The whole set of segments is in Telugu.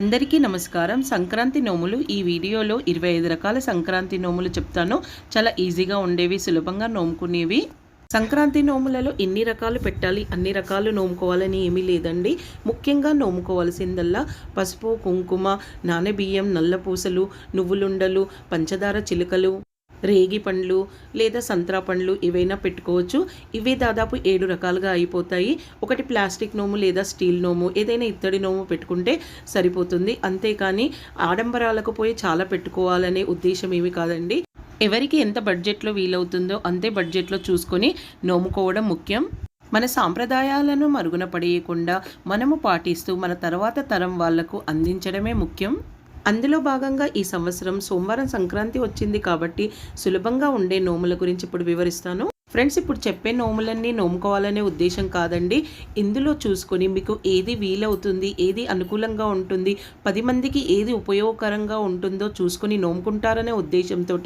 అందరికీ నమస్కారం. సంక్రాంతి నోములు ఈ వీడియోలో ఇరవై ఐదు రకాల సంక్రాంతి నోములు చెప్తాను. చాలా ఈజీగా ఉండేవి సులభంగా నోముకునేవి. సంక్రాంతి నోములలో ఎన్ని రకాలు పెట్టాలి అన్ని రకాలు నోముకోవాలని ఏమీ లేదండి. ముఖ్యంగా నోముకోవాల్సిందల్లా పసుపు కుంకుమ నానబియ్యం నల్ల పూసలు నువ్వులుండలు పంచదార చిలుకలు రేగి పండ్లు లేదా సంత్రా పండ్లు ఇవైనా పెట్టుకోవచ్చు. ఇవి దాదాపు ఏడు రకాలుగా అయిపోతాయి. ఒకటి ప్లాస్టిక్ నోము లేదా స్టీల్ నోము. ఏదైనా ఇత్తడి నోము పెట్టుకుంటే సరిపోతుంది. అంతేకాని ఆడంబరాలకు పోయి చాలా పెట్టుకోవాలనే ఉద్దేశం ఏమి కాదండి. ఎవరికి ఎంత బడ్జెట్లో వీలవుతుందో అంతే బడ్జెట్లో చూసుకొని నోముకోవడం ముఖ్యం. మన సాంప్రదాయాలను మరుగున పడేయకుండా మనము పాటిస్తూ మన తర్వాత తరం వాళ్ళకు అందించడమే ముఖ్యం. అందులో భాగంగా ఈ సంవత్సరం సోమవారం సంక్రాంతి వచ్చింది కాబట్టి సులభంగా ఉండే నోముల గురించి ఇప్పుడు వివరిస్తాను. ఫ్రెండ్స్ ఇప్పుడు చెప్పే నోములన్నీ నోముకోవాలనే ఉద్దేశం కాదండి. ఇందులో చూసుకొని మీకు ఏది వీలవుతుంది ఏది అనుకూలంగా ఉంటుంది పది మందికి ఏది ఉపయోగకరంగా ఉంటుందో చూసుకొని నోముకుంటారనే ఉద్దేశంతో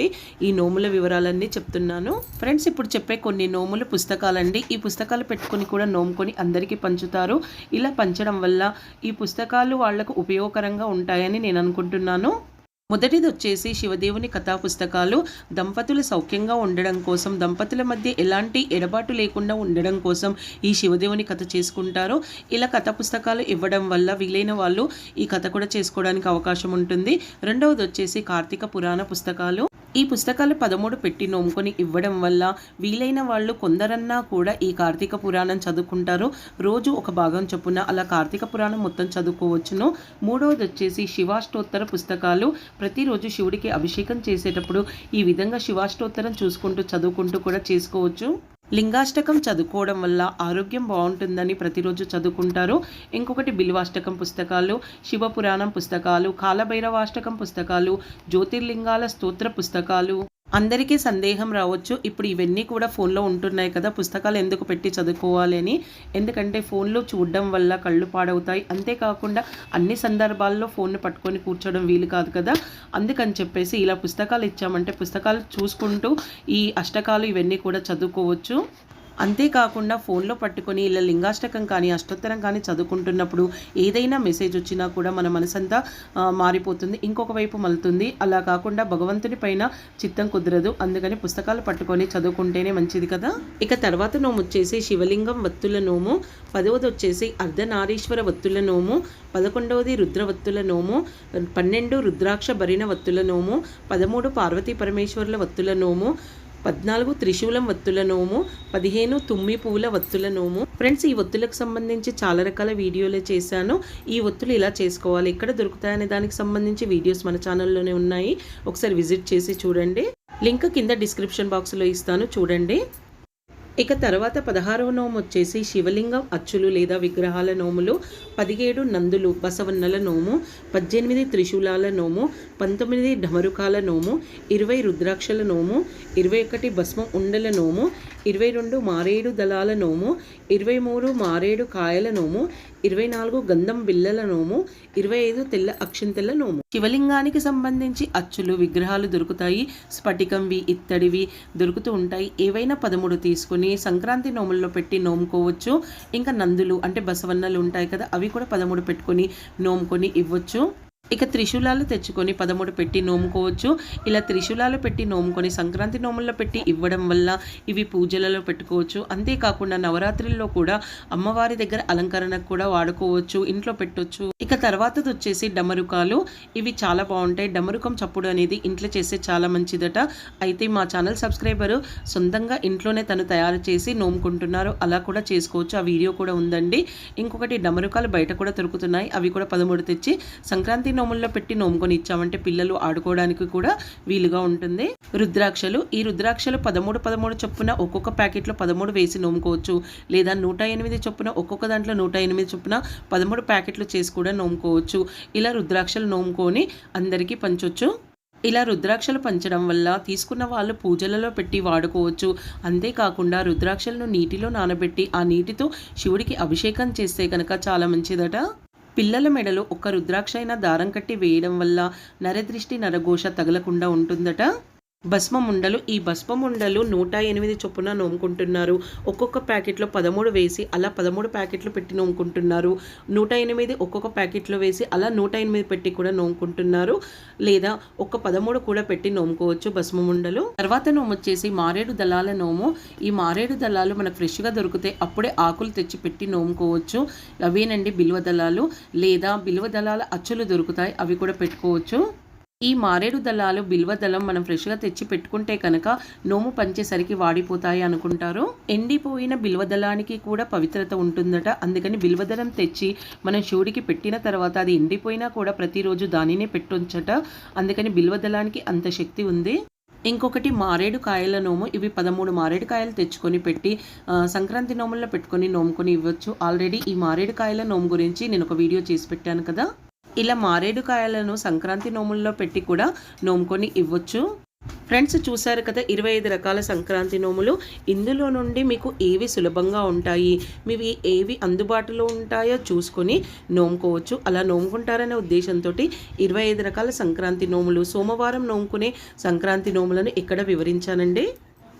ఈ నోముల వివరాలన్నీ చెప్తున్నాను. ఫ్రెండ్స్ ఇప్పుడు చెప్పే కొన్ని నోములు పుస్తకాలండి. ఈ పుస్తకాలు పెట్టుకొని కూడా నోముకొని అందరికీ పంచుతారు. ఇలా పంచడం వల్ల ఈ పుస్తకాలు వాళ్ళకు ఉపయోగకరంగా ఉంటాయని నేను అనుకుంటున్నాను. మొదటిది వచ్చేసి శివదేవుని కథా పుస్తకాలు దంపతులు సౌఖ్యంగా ఉండడం కోసం దంపతుల మధ్య ఎలాంటి ఎడబాటు లేకుండా ఉండడం కోసం ఈ శివదేవుని కథ చేసుకుంటారు. ఇలా కథ పుస్తకాలు ఇవ్వడం వల్ల వీలైన వాళ్ళు ఈ కథ కూడా చేసుకోవడానికి అవకాశం ఉంటుంది. రెండవది వచ్చేసి కార్తీక పురాణ పుస్తకాలు. ఈ పుస్తకాలు పదమూడు పెట్టి నోముకొని ఇవ్వడం వల్ల వీలైన వాళ్ళు కొందరన్నా కూడా ఈ కార్తీక పురాణం చదువుకుంటారు. రోజు ఒక భాగం చొప్పున అలా కార్తీక పురాణం మొత్తం చదువుకోవచ్చును. మూడవది వచ్చేసి శివాష్టోత్తర పుస్తకాలు. ప్రతిరోజు శివుడికి అభిషేకం చేసేటప్పుడు ఈ విధంగా శివాష్టోత్తరం చూసుకుంటూ చదువుకుంటూ కూడా చేసుకోవచ్చు. లింగాష్టకం చదువుకోవడం వల్ల ఆరోగ్యం బాగుంటుందని ప్రతిరోజు చదువుకుంటారు. ఇంకొకటి బిల్వాష్టకం పుస్తకాలు శివపురాణం పుస్తకాలు కాలభైరవాష్టకం పుస్తకాలు జ్యోతిర్లింగాల స్తోత్ర పుస్తకాలు. అందరికీ సందేహం రావచ్చు. ఇప్పుడు ఇవన్నీ కూడా ఫోన్లో ఉంటున్నాయి కదా పుస్తకాలు ఎందుకు పెట్టి చదువుకోవాలి అని. ఎందుకంటే ఫోన్లో చూడడం వల్ల కళ్ళు పాడవుతాయి. అంతేకాకుండా అన్ని సందర్భాల్లో ఫోన్ను పట్టుకొని కూర్చోవడం వీలు కాదు కదా. అందుకని చెప్పేసి ఇలా పుస్తకాలు ఇచ్చామంటే పుస్తకాలు చూసుకుంటూ ఈ అష్టకాలు ఇవన్నీ కూడా చదువుకోవచ్చు. అంతేకాకుండా ఫోన్లో పట్టుకొని ఇలా లింగాష్టకం కానీ అష్టోత్తరం కానీ చదువుకుంటున్నప్పుడు ఏదైనా మెసేజ్ వచ్చినా కూడా మన మనసంతా మారిపోతుంది. ఇంకొక వైపు మలుతుంది అలా కాకుండా భగవంతుని పైన చిత్తం కుదరదు. అందుకని పుస్తకాలు పట్టుకొని చదువుకుంటేనే మంచిది కదా? ఇక తర్వాత నోము వచ్చేసి శివలింగం వత్తుల నోము. పదవది వచ్చేసి అర్ధనారీశ్వర వత్తుల నోము. పదకొండవది రుద్రవత్తుల నోము. పన్నెండు రుద్రాక్ష భరిణ వత్తుల నోము. పదమూడు పార్వతీ పరమేశ్వరుల వత్తుల నోము. పద్నాలుగు త్రిశూలం వత్తుల నోము పదిహేను తుమ్మి పువ్వుల వత్తుల నోము. ఫ్రెండ్స్ ఈ ఒత్తులకు సంబంధించి చాలా రకాల వీడియోలే చేశాను. ఈ ఒత్తులు ఇలా చేసుకోవాలి. ఎక్కడ దొరుకుతాయనే దానికి సంబంధించి వీడియోస్ మన ఛానల్లోనే ఉన్నాయి. ఒకసారి విజిట్ చేసి చూడండి. లింక్ కింద డిస్క్రిప్షన్ బాక్స్లో ఇస్తాను. చూడండి. ఇక తర్వాత పదహారవ నోము వచ్చేసి శివలింగం అచ్చులు లేదా విగ్రహాల నోములు పదిహేడు నందులు బసవన్నల నోము పద్దెనిమిది త్రిశూలాల నోము పంతొమ్మిది ఢమరుకాల నోము ఇరవై రుద్రాక్షల నోము ఇరవై ఒకటి భస్మం ఉండల నోము ఇరవై రెండు మారేడు దళాల నోము ఇరవై మూడు మారేడు కాయల నోము ఇరవై నాలుగు గంధం బిల్లల నోము ఇరవై ఐదు తెల్ల అక్షంతెల్ల నోము. శివలింగానికి సంబంధించి అచ్చులు విగ్రహాలు దొరుకుతాయి. స్ఫటికంవి ఇత్తడివి దొరుకుతూ ఉంటాయి. ఏవైనా పదమూడు తీసుకుని సంక్రాంతి నోముల్లో పెట్టి నోముకోవచ్చు. ఇంకా నందులు అంటే బసవన్నలు ఉంటాయి కదా అవి కూడా పదమూడు పెట్టుకొని నోముకొని ఇవ్వచ్చు. ఇక త్రిశూలాలు తెచ్చుకొని పదమూడు పెట్టి నోముకోవచ్చు. ఇలా త్రిశూలాలు పెట్టి నోముకొని సంక్రాంతి నోముల్లో పెట్టి ఇవ్వడం వల్ల ఇవి పూజలలో పెట్టుకోవచ్చు. అంతేకాకుండా నవరాత్రుల్లో కూడా అమ్మవారి దగ్గర అలంకరణకు కూడా వాడుకోవచ్చు ఇంట్లో పెట్టవచ్చు ఇక తర్వాతది వచ్చేసి డమరుకాలు. ఇవి చాలా బాగుంటాయి. డమరుకం చప్పుడు అనేది ఇంట్లో చేస్తే చాలా మంచిదట. అయితే మా ఛానల్ సబ్స్క్రైబరు సొంతంగా ఇంట్లోనే తను తయారు చేసి నోముకుంటున్నారు. అలా కూడా చేసుకోవచ్చు. ఆ వీడియో కూడా ఉందండి. ఇంకొకటి డమరుకాలు బయట కూడా దొరుకుతున్నాయి. అవి కూడా పదమూడు తెచ్చి సంక్రాంతి నోముల్లో పెట్టి నోముకొని ఇచ్చామంటే పిల్లలు ఆడుకోవడానికి కూడా వీలుగా ఉంటుంది. రుద్రాక్షలు ఈ రుద్రాక్షలు పదమూడు పదమూడు చొప్పున ఒక్కొక్క ప్యాకెట్లో పదమూడు వేసి నోముకోవచ్చు. లేదా నూట ఎనిమిది చొప్పున ఒక్కొక్క దాంట్లో నూట ఎనిమిది చొప్పున పదమూడు ప్యాకెట్లు చేసి కూడా నోముకోవచ్చు. ఇలా రుద్రాక్షలు నోముకొని అందరికీ పంచవచ్చు ఇలా రుద్రాక్షలు పంచడం వల్ల తీసుకున్న వాళ్ళు పూజలలో పెట్టి వాడుకోవచ్చు. అంతేకాకుండా రుద్రాక్షలను నీటిలో నానబెట్టి ఆ నీటితో శివుడికి అభిషేకం చేస్తే కనుక చాలా మంచిదట. పిల్లల మెడలో ఒక రుద్రాక్ష అయిన దారం కట్టి వేయడం వల్ల నరదృష్టి నరఘోష తగలకుండా ఉంటుందట? భస్మముండలు. ఈ భస్మముండలు నూట ఎనిమిది చొప్పున నోముకుంటున్నారు. ఒక్కొక్క ప్యాకెట్లో పదమూడు వేసి అలా పదమూడు ప్యాకెట్లు పెట్టి నోముకుంటున్నారు. నూట ఎనిమిది ఒక్కొక్క ప్యాకెట్లో వేసి అలా నూట ఎనిమిది పెట్టి కూడా నోముకుంటున్నారు. లేదా ఒక్క పదమూడు కూడా పెట్టి నోముకోవచ్చు భస్మముండలు. తర్వాత నోము వచ్చేసి మారేడు దళాల నోము. ఈ మారేడు దళాలు మనకు ఫ్రెష్గా దొరికితే అప్పుడే ఆకులు తెచ్చి పెట్టి నోముకోవచ్చు. అవేనండి బిల్వ దళాలు. లేదా బిల్వ దళాల అచ్చులు దొరుకుతాయి అవి కూడా పెట్టుకోవచ్చు. ఈ మారేడు దళాలు బిల్వ దళం మనం ఫ్రెష్గా తెచ్చి పెట్టుకుంటే కనుక నోము పంచేసరికి వాడిపోతాయి అనుకుంటారు. ఎండిపోయిన బిల్వ దళానికి కూడా పవిత్రత ఉంటుందట. అందుకని బిల్వ దళం తెచ్చి మనం శివుడికి పెట్టిన తర్వాత అది ఎండిపోయినా కూడా ప్రతిరోజు దానినే పెట్టొచ్చట అందుకని బిల్వ దళానికి అంత శక్తి ఉంది. ఇంకొకటి మారేడు కాయల నోము. ఇవి పదమూడు మారేడు కాయలు తెచ్చుకొని పెట్టి సంక్రాంతి నోముల్లో పెట్టుకొని నోముకొని ఇవ్వచ్చు. ఆల్రెడీ ఈ మారేడు కాయల నోము గురించి నేను ఒక వీడియో చేసి పెట్టాను కదా. ఇలా మారేడు కాయలను సంక్రాంతి నోముల్లో పెట్టి కూడా నోముకొని ఇవ్వచ్చు. ఫ్రెండ్స్ చూశారు కదా ఇరవై ఐదు రకాల సంక్రాంతి నోములు. ఇందులో నుండి మీకు ఏవి సులభంగా ఉంటాయి? మీవి ఏవి అందుబాటులో ఉంటాయో చూసుకొని నోముకోవచ్చు. అలా నోముకుంటారనే ఉద్దేశంతో ఇరవై ఐదు రకాల సంక్రాంతి నోములు. సోమవారం నోముకునే సంక్రాంతి నోములను ఇక్కడ వివరించానండి?